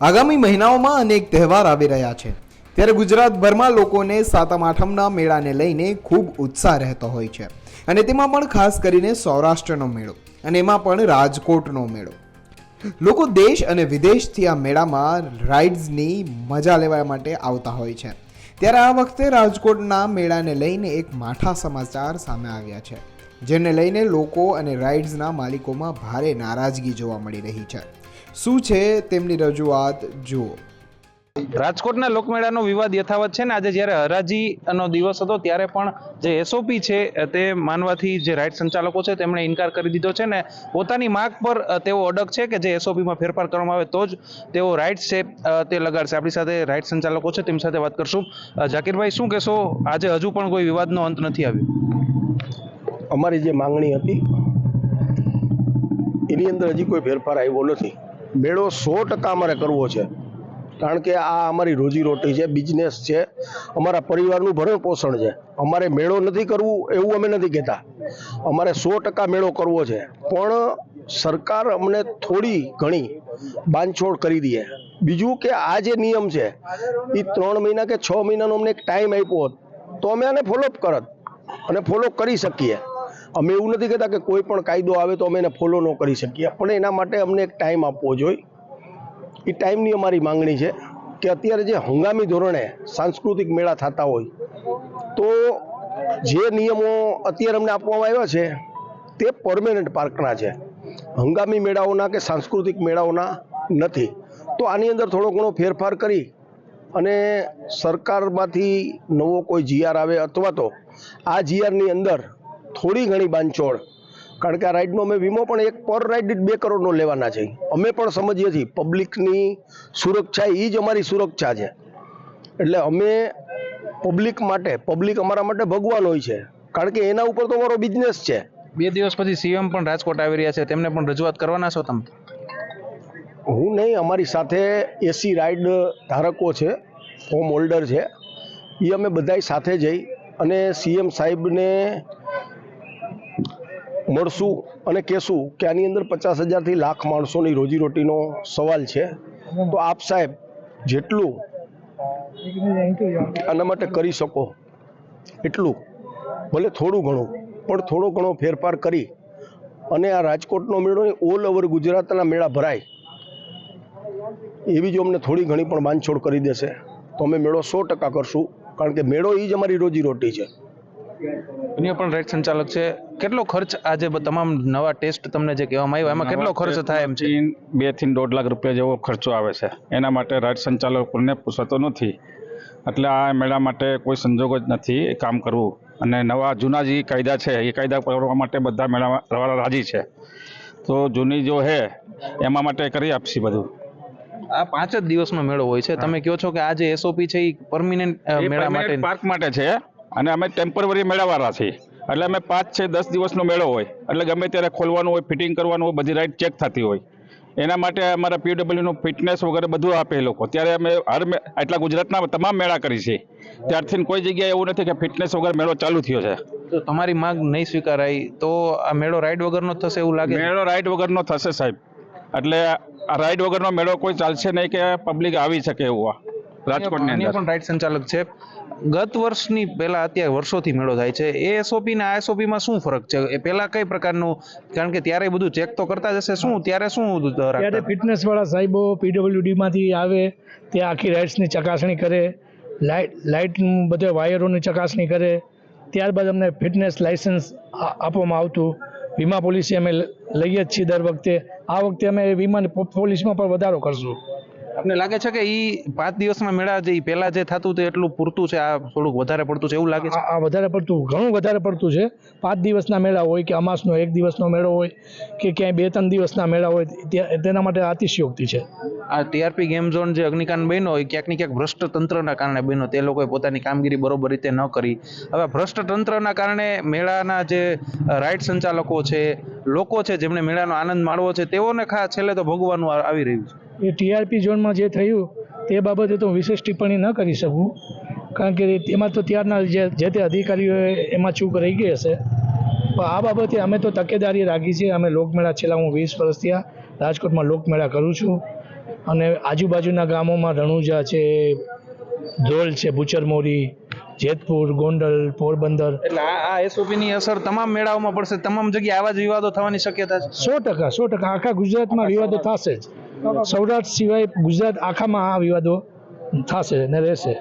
આગામી મહિનાઓમાં અનેક તહેવાર આવી રહ્યા છે. ત્યારે ગુજરાતભરમાં લોકોને સાતમ, આઠમના મેળાને લઈને ખૂબ ઉત્સાહ રહેતો હોય છે. અને તેમાં પણ ખાસ કરીને સૌરાષ્ટ્રનો મેળો અને એમાં પણ રાજકોટનો મેળો. લોકો દેશ અને વિદેશથી આ મેળામાં રાઇડ્સની મજા લેવા માટે આવતા હોય છે. ત્યારે આ વખતે રાજકોટના મેળાને લઈને એક માઠા સમાચાર સામે આવ્યા છે. જેને લઈને લોકો અને રાઇડ્સના માલિકોમાં ભારે નારાજગી જોવા મળી રહી છે. શું છે તેમની રજૂઆત? જુઓ. રાજકોટના લોકમેળાનો વિવાદ યથાવત છે ને? આજે જ્યારે હરાજીનો દિવસ હતો, ત્યારે પણ જે એસઓપી છે, તે માનવાથી જે રાઇડ સંચાલકો છે, તેમણે ઇનકાર કરી દીધો છે ને? પોતાની માગ પર તેઓ અડગ છે કે જે એસઓપીમાં ફેરફાર કરવામાં આવે તો જ તેઓ રાઇડ છે તે લગાડશે? આપણી સાથે રાઇડ સંચાલકો છે, તેમની સાથે વાત કરશું. ઝાકીરભાઈ શું કહેશો? આજે હજુ પણ કોઈ વિવાદનો અંત નથી આવ્યો. અમારી જે માંગણી હતી, એની અંદર હજી કોઈ ફેરફાર આવ્યો નથી. મેળો સો ટકા અમારે કરવો છે. કારણ કે આ અમારી રોજીરોટી છે બિઝનેસ છે. અમારા પરિવારનું ભરણ પોષણ છે. અમારે મેળો નથી કરવું એવું અમે નથી કહેતા. અમારે સો ટકા મેળો કરવો છે. પણ સરકાર અમને થોડી ઘણી બાંધછોડ કરી દે બીજું કે આ જે નિયમ છે એ ત્રણ મહિના કે છ મહિનાનો અમને એક ટાઈમ આપ્યો હોત, તો અમે આને ફોલોઅપ કરત અને ફોલો કરી શકીએ. અમે એવું નથી કહેતા કે કોઈ પણ કાયદો આવે તો અમે એને ફોલો ન કરી શકીએ. પણ એના માટે અમને એક ટાઈમ આપવો જોઈએ. એ ટાઈમની અમારી માંગણી છે કે અત્યારે જે હંગામી ધોરણે સાંસ્કૃતિક મેળા થતા હોય, તો જે નિયમો અત્યારે અમને આપવામાં આવ્યા છે, તે પરમેનન્ટ પાર્કના છે. હંગામી મેળાઓના કે સાંસ્કૃતિક મેળાઓના નથી. તો આની અંદર થોડો ઘણો ફેરફાર કરી અને સરકારમાંથી નવો કોઈ જીઆર આવે અથવા તો આ જીઆરની અંદર થોડી ઘણી બાંધછોડ. કારણ કે આ રાઇડનો અમે વીમો પણ એક પર રાઇડ બે કરોડનો લેવાના છે. અમે પણ સમજીએ છીએ પબ્લિકની સુરક્ષા એ જ અમારી સુરક્ષા છે. એટલે અમે પબ્લિક માટે પબ્લિક અમારા માટે ભગવાન હોય છે. કારણ કે એના ઉપર તો અમારો બિઝનેસ છે. બે દિવસ પછી સીએમ પણ રાજકોટ આવી રહ્યા છે. તેમને પણ રજૂઆત કરવાના છો તમે? હું નહીં અમારી સાથે એસી રાઇડ ધારકો છે ફોર્મ હોલ્ડર છે. એ અમે બધાય સાથે જઈ અને સીએમ સાહેબને મળશું અને કહેશું કે આની અંદર પચાસ હજારથી લાખ માણસોની રોજીરોટીનો સવાલ છે. તો આપ સાહેબ જેટલું આના માટે કરી શકો. એટલું. ભલે થોડું ઘણું, પણ થોડો ઘણો ફેરફાર કરી અને આ રાજકોટનો મેળો ઓલ ઓવર ગુજરાતના મેળા ભરાય. એવી જો અમને થોડી ઘણી પણ બાંધછોડ કરી દેશે, તો અમે મેળો સો ટકા કરશું. કારણ કે મેળો એ જ અમારી રોજીરોટી છે. અન્ય પણ રાઇડ સંચાલક છે. કેટલો ખર્ચ આજે તમામ નવા ટેસ્ટ તમને જે કહેવામાં આવ્યો એમાં કેટલો ખર્ચ થાય એમ છે? બેથી દોઢ લાખ રૂપિયા જેવો ખર્ચો આવે છે. એના માટે રાઈડ સંચાલકોને પૂછતો નથી. એટલે આ મેળા માટે કોઈ સંજોગ જ નથી કામ કરવું. અને નવા જૂના જે કાયદા છે એ કાયદા કરવા માટે બધા મેળાવાળા રાજી છે. તો જૂની જો હે એમાં માટે કરી આપશે બધું. આ પાંચ જ દિવસનો મેળો હોય છે. તમે કહો છો કે આ જે એસઓપી છે એ પરમિનન્ટ મેળા માટે. પાર્ક માટે છે. અને અમે ટેમ્પરરી મેળાવાળા છીએ. એટલે અમે પાંચ છે દસ દિવસનો મેળો હોય. એટલે ગમે ત્યારે ખોલવાનું હોય ફિટિંગ કરવાનું હોય બધી રાઈટ ચેક થતી હોય. એના માટે અમારા પીડબ્લ્યુનું ફિટનેસ વગેરે બધું આપે એ લોકો. ત્યારે અમે હર આટલા ગુજરાતના તમામ મેળા કરી છે. ત્યારથી કોઈ જગ્યાએ એવું નથી કે ફિટનેસ વગર મેળો ચાલુ થયો છે. તો તમારી માંગ નહીં સ્વીકારાય તો આ મેળો રાઈડ વગરનો થશે એવું લાગે મેળો રાઈડ વગરનો થશે સાહેબ. એટલે આ રાઈડ વગરનો મેળો કોઈ ચાલશે નહીં કે પબ્લિક આવી શકે એવું આ રાજકોટની અંદર. પણ રાઈડ સંચાલક છે. ગત વર્ષની પહેલા અત્યારે વર્ષોથી મેળો થાય છે. એ એસઓપી ને આ એસઓપીમાં શું ફરક છે? એ પહેલા કઈ પ્રકારનું? કારણ કે ત્યારે બધું ચેક તો કરતા જ હશે. શું? ત્યારે શું ત્યારે રાખતા? ફિટનેસ વાળા સાહેબો પીડબ્લ્યુડીમાંથી આવે તે આખી રાઇડ્સની ચકાસણી કરે લાઇટ લાઇટ બધે વાયરોની ચકાસણી કરે. ત્યારબાદ અમને ફિટનેસ લાઇસન્સ આપવામાં આવતું. વીમા પોલિસી અમે લઈએ જ છીએ દર વખતે. આ વખતે અમે વીમા પોલિસીમાં પણ વધારો કરશું. આપને લાગે છે કે ઈ પાંચ દિવસના મેળા જે પહેલા જે થતું તે એટલું પૂરતું છે? આ થોડુંક વધારે પડતું છે એવું લાગે છે? આ વધારે પડતું ઘણું વધારે પડતું છે. પાંચ દિવસના મેળા હોય કે અમાસનો એક દિવસનો મેળો હોય કે ક્યાંય બે ત્રણ દિવસના મેળા હોય તેના માટે અતિશયોક્તિ છે. આ ટીઆરપી ગેમ ઝોન જે અગ્નિકાંડ બન્યો એ ક્યાંક ને ક્યાંક ભ્રષ્ટ તંત્રના કારણે બન્યો. તે લોકોએ પોતાની કામગીરી બરોબર રીતે ન કરી. હવે ભ્રષ્ટ તંત્રના કારણે મેળાના જે રાઇડ સંચાલકો છે લોકો છે જેમણે મેળાનો આનંદ માણવો છે તેઓને ખા છેલ્લે તો ભોગવાનું આવી રહ્યું છે. એ ટીઆરપી ઝોનમાં જે થયું તે બાબતે તો હું વિશેષ ટિપ્પણી ન કરી શકું. કારણ કે એમાં તો ત્યારના જે જે તે અધિકારીઓએ એમાં ચૂક રહી ગઈ હશે પણ આ બાબતે અમે તો તકેદારી રાખી છે. અમે લોકમેળા છેલ્લા હું વીસ વર્ષથી આ રાજકોટમાં લોકમેળા કરું છું. અને આજુબાજુના ગામોમાં રણુજા છે ધ્રોલ છે બુચરમોરી જેતપુર ગોંડલ પોરબંદર. એટલે આ એસઓપીની એસઓપી અસર તમામ મેળાઓમાં પડશે. તમામ જગ્યાએ આવા જ વિવાદો થવાની શક્યતા છે. સો ટકા સો ટકા. આખા ગુજરાતમાં વિવાદો થશે જ. સૌરાષ્ટ્ર સિવાય ગુજરાત આખામાં આ વિવાદો થશે ને રહેશે.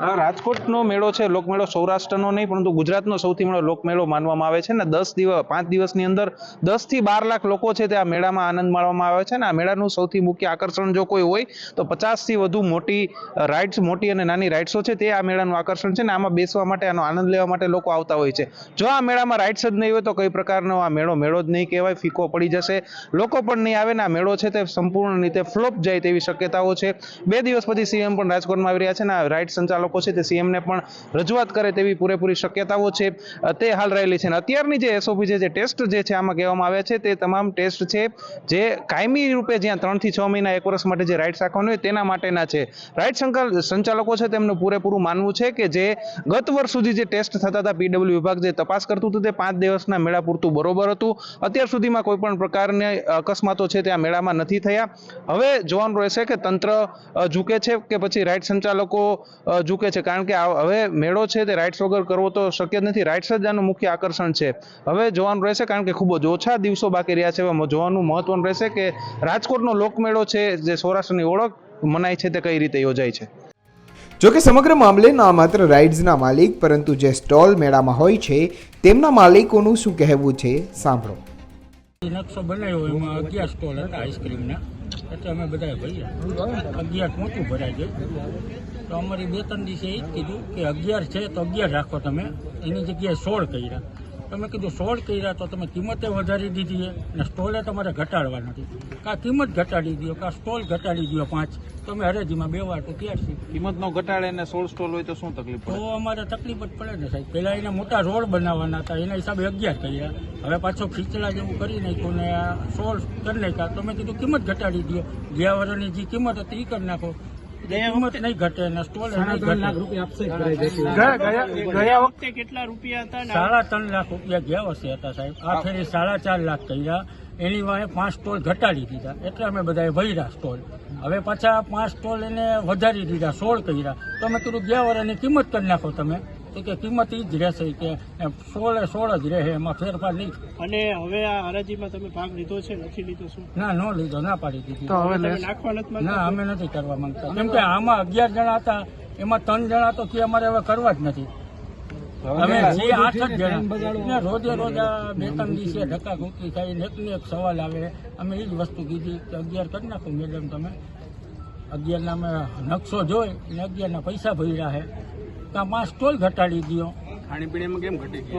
આ રાજકોટનો મેળો છે, લોકમેળો સૌરાષ્ટ્રનો નહીં, પરંતુ ગુજરાતનો સૌથી મોટો લોકમેળો માનવામાં આવે છે ને, દસ દિવસ, પાંચ દિવસની અંદર દસથી બાર લાખ લોકો છે તે આ મેળામાં આનંદ માણવામાં આવે છે ને, આ મેળાનું સૌથી મુખ્ય આકર્ષણ જો કોઈ હોય, તો પચાસથી વધુ મોટી રાઇડ્સ મોટી અને નાની રાઇડ્સો છે તે આ મેળાનું આકર્ષણ છે ને, આમાં બેસવા માટે, આનો આનંદ લેવા માટે લોકો આવતા હોય છે. જો આ મેળામાં રાઇડ્સ જ નહીં હોય, તો કઈ પ્રકારનો આ મેળો મેળો જ નહીં કહેવાય, ફીકો પડી જશે. લોકો પણ નહીં આવે ને, આ મેળો છે તે સંપૂર્ણ રીતે ફ્લોપ જાય તેવી શક્યતાઓ છે. બે દિવસ પછી સીએમ પણ રાજકોટમાં આવી રહ્યા છે ને, આ રાઇડ સંચાલકો છે તે સીએમને પણ રજૂઆત કરે તેવી પૂરેપૂરી શક્યતાઓ છે તે હાલ રહેલી છે. અત્યારની જે એસઓપી જે ટેસ્ટ જે છે આમાં કહેવામાં આવ્યા છે તે તમામ ટેસ્ટ છે જે કાયમી રૂપે જ્યાં ત્રણથી છ મહિના એક વર્ષ માટે જે રાઇડ્સ રાખવાની હોય તેના માટેના છે. રાઇટ સંચાલકો છે તેમનું પૂરેપૂરું માનવું છે કે જે ગત વર્ષ સુધી જે ટેસ્ટ થતા હતા પીડબ્લ્યુ વિભાગ જે તપાસ કરતું હતું તે પાંચ દિવસના મેળા પૂરતું બરોબર હતું. અત્યાર સુધીમાં કોઈ પણ પ્રકારની અકસ્માતો છે તે આ મેળામાં નથી થયા. હવે જોવાનું રહેશે કે તંત્ર ઝૂકે છે કે પછી રાઇટ સંચાલકો અ, ઝૂકે છે કારણ કે આ હવે મેળો છે તે રાઇડ્સ વગર કરવો તો શક્ય જ નથી. રાઇડ્સ જ આનું મુખ્ય આકર્ષણ છે. હવે જોવાનું રહેશે કારણ કે ખૂબ જ ઓછા દિવસો બાકી રહ્યા છે. જોવાનું મહત્વનું રહેશે કે રાજકોટનો લોકમેળો છે જે સૌરાષ્ટ્રની ઓળખ મનાય છે તે કઈ રીતે યોજાય છે? જો કે સમગ્ર મામલે ના માત્ર રાઇડ્સના માલિક પરંતુ જે સ્ટોલ મેળામાં હોય છે તેમના માલિકોનું શું કહેવું છે? સાંભળો. નકશો બનાવ્યો એમાં અગિયાર સ્ટોલ હતા આઈસ્ક્રીમના એટલે અમે બધા ભર્યા. અગિયાર પોતું ભરાઈ છે તો અમારી બે ત્રણ દિવસે એ જ કીધું કે અગિયાર છે તો અગિયાર રાખો તમે. એની જગ્યાએ સોળ કર્યા. તમે કીધું સોળ કર્યા તો તમે કિંમતે વધારી દીધી અને સ્ટોલે તમારે ઘટાડવા નથી. કાં કિંમત ઘટાડી દો કાં સ્ટોલ ઘટાડી દો પાંચ. તમે હરેજીમાં બે વાર તો ક્યાં છે? કિંમત નો ઘટાડે ને સોળ સ્ટોલ હોય તો શું તકલીફ તો અમારે તકલીફ જ પડે ને સાહેબ. પહેલાં એને મોટા રોડ બનાવવાના હતા એના હિસાબે અગિયાર કર્યા. હવે પાછો ખીચડા જેવું કરી નાખ્યું ને આ સોળ કરી નાખ્યા. તો મેં કીધું કિંમત ઘટાડી દો. ગયા વર્ષની જે કિંમત હતી એ કરી નાખો. કિંમત નહીં ઘટે ને સ્ટોલ ગયા વખતે કેટલા રૂપિયા સાડા ત્રણ લાખ રૂપિયા ગયા વર્ષે હતા સાહેબ. આ ફેરી સાડા ચાર લાખ કર્યા. એની વાંહે પાંચ સ્ટોલ ઘટાડી દીધા. એટલે અમે બધાએ ભર્યા સ્ટોલ. હવે પાછા પાંચ સ્ટોલ એને વધારી દીધા સોળ કર્યા. તો અમે કીધું ગયા વર્ષની કિંમત કરી નાખો તમે. તો કે કિંમત એ જ રહેશે કે સોળે સોળ જ રહે એમાં ફેરફાર નહીં અને હવે આ હરાજીમાં તમે ભાગ લીધો છે નથી લીધો શું? ના ન લીધો ના પાડી દીધી. તમે નાખવા નથી ના અમે નથી કરવા માંગતા. કેમ કે આમાં અગિયાર જણા હતા એમાં ત્રણ જણા તો કે અમારે હવે કરવા જ નથી. અમે જે આઠ જ જણા રોજે રોજ આ બે ત્રણ દિવસે ધક્કા ધુક્કી થાય ને એક સવાલ આવે. અમે એ જ વસ્તુ કીધી કે અગિયાર કરી નાખો મેડમ તમે. અગિયારના અમે નકશો જોઈ ને અગિયારના પૈસા ભર્યા છે તો પાંચ સ્ટોલ ઘટાડી દો ગયો?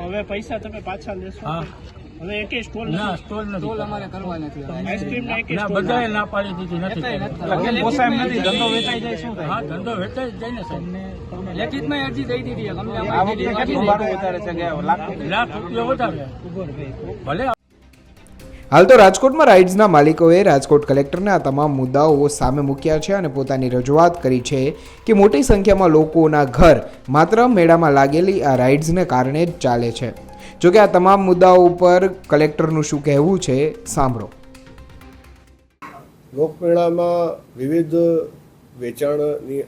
હવે પૈસા તમે પાછા લેશો. હા. હવે એકે સ્ટોલ ના સ્ટોલ નથી. અમારે આઈસ્ક્રીમ ના એકે સ્ટોલ બધાએ ના પાડી દીધી નથી પોસાય નથી. ધંધો વેચાઈ જાય શું હા ધંધો વેચાઈ જાય ને સાહેબ. લેખિતમાં અરજી દઈ દીધી લાખ રૂપિયા. વધારે. ભલે. હાલ તો રાજકોટમાં રાઇડ્સના માલિકોએ રાજકોટ કલેક્ટરને આ તમામ મુદ્દાઓ સામે મૂક્યા છે અને પોતાની રજૂઆત કરી છે કે મોટી સંખ્યામાં લોકોના ઘર માત્ર મેળામાં લાગેલી આ રાઇડ્સને કારણે જ ચાલે છે. જોકે આ તમામ મુદ્દાઓ ઉપર કલેક્ટરનું શું કહેવું છે સાંભળો. લોકમેળામાં વિવિધ વેચાણની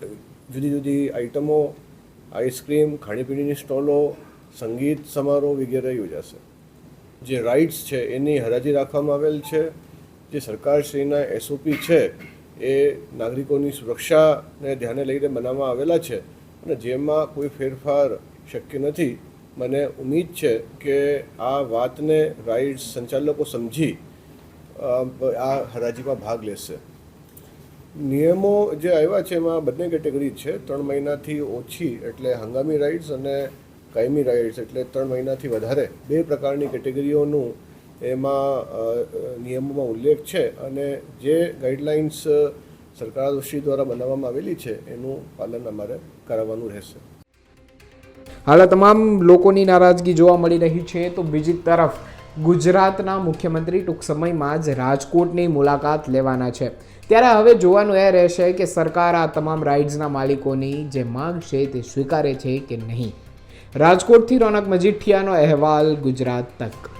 જુદી જુદી આઇટમો આઈસ્ક્રીમ, ખાણીપીણીની સ્ટોલો, સંગીત સમારોહ વગેરે યોજાશે. જે રાઇડ્સ છે એની હરાજી રાખવામાં આવેલ છે. જે સરકારશ્રીના એસઓપી છે એ નાગરિકોની સુરક્ષાને ધ્યાને લઈને બનાવવામાં આવેલા છે અને જેમાં કોઈ ફેરફાર શક્ય નથી. મને ઉમીદ છે કે આ વાતને રાઇડ્સ સંચાલકો સમજી આ હરાજીમાં ભાગ લેશે. નિયમો જે આવ્યા છે એમાં બંને કેટેગરી છે. ત્રણ મહિનાથી ઓછી એટલે હંગામી રાઇડ્સ અને કાયમી રાઇડ્સ એટલે ત્રણ મહિનાથી વધારે. બે પ્રકારની કેટેગરીઓનું એમાં નિયમોમાં ઉલ્લેખ છે અને જે ગાઈડલાઇન્સ સરકાર સરકારશ્રી દ્વારા બનાવવામાં આવેલી છે એનું પાલન અમારે કરાવવાનું રહેશે. હાલ તમામ લોકોની નારાજગી જોવા મળી રહી છે. તો બીજી તરફ ગુજરાતના મુખ્યમંત્રી ટૂંક સમયમાં જ રાજકોટની મુલાકાત લેવાના છે. ત્યારે હવે જોવાનું એ રહેશે કે સરકાર આ તમામ રાઇડ્સના માલિકોની જે માંગ છે તે સ્વીકારે છે કે નહીં. રાજકોટથી રોનક મજીઠિયાનો અહેવાલ ગુજરાત તક.